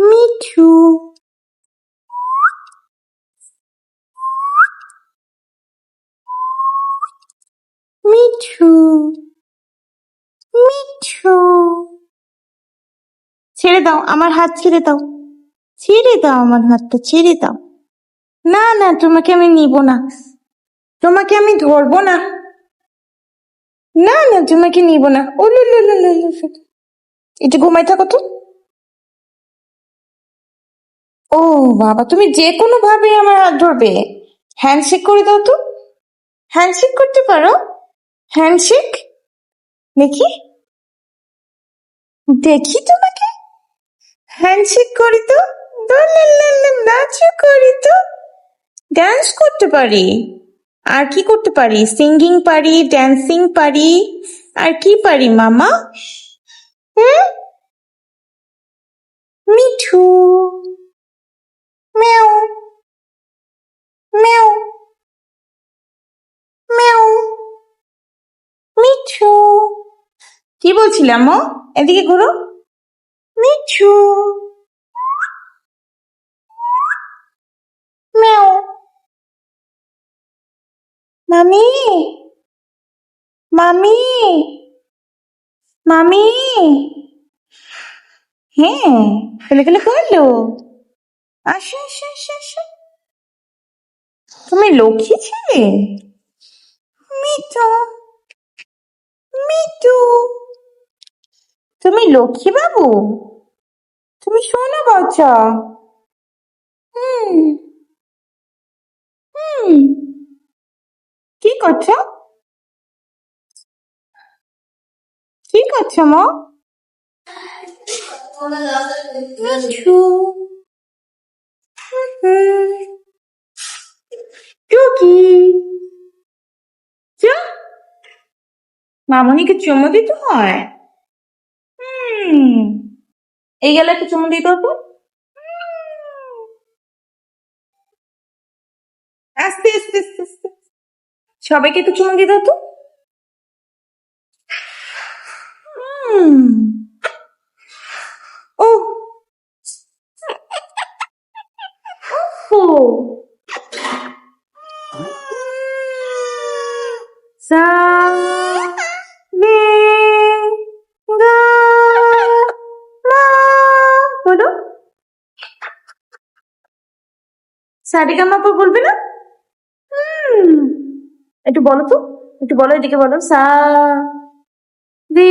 মিঠু মিঠু মিঠু ছেড়ে দাও আমার হাত ছেড়ে দাও ছেড়ে দাও আমার হাতটা ছেড়ে দাও না না তোমাকে আমি নিব না তোমাকে আমি ধরবো না না না তোমাকে নিব না ও লু। একটু ঘুমাই থাকো তো ও বাবা, তুমি যে কোনো ভাবে আমার হাত ধরবে। হ্যান্ডশেক করে দাও তো। হ্যান্ডশেক করতে পারো? হ্যান্ডশেক দেখি। দেখি তোমাকে। হ্যান্ডশেক করি তো। নাচও করি তো। ডান্স করতে পারি। আর কি করতে পারি? সিঙ্গিং পারি ড্যান্সিং পারি। আর কি পারি, মামা? হুম? মিঠু ম্যাও ম্যাও ম্যাও মিঠু কি বলছিলাম ও এদিকে ঘুরো। মিঠু ম্যাও মামি। মামি। মামি। হ্যাঁ খেলে খেলে করল আসো আসো আসো আসো। তুমি লক্ষ্মী ছেলে? মিঠু। তুমি লক্ষ্মী বাবু তুমি শোনো বাচ্চা হুম। হুম। কি করছ? কি করছ মা? টুকি চুপ মামনিকে চুমু দিতে হয়? এই গেলে একটু চুমু দিতে হতো? আস্তে আস্তে সবাইকে একটু চুমু দিতে হুম। ও ওহো সা রে গা মা বলো সারিকা মাপা বলবে না? একটু বলো তো একটু বলো এদিকে বলো। সা রে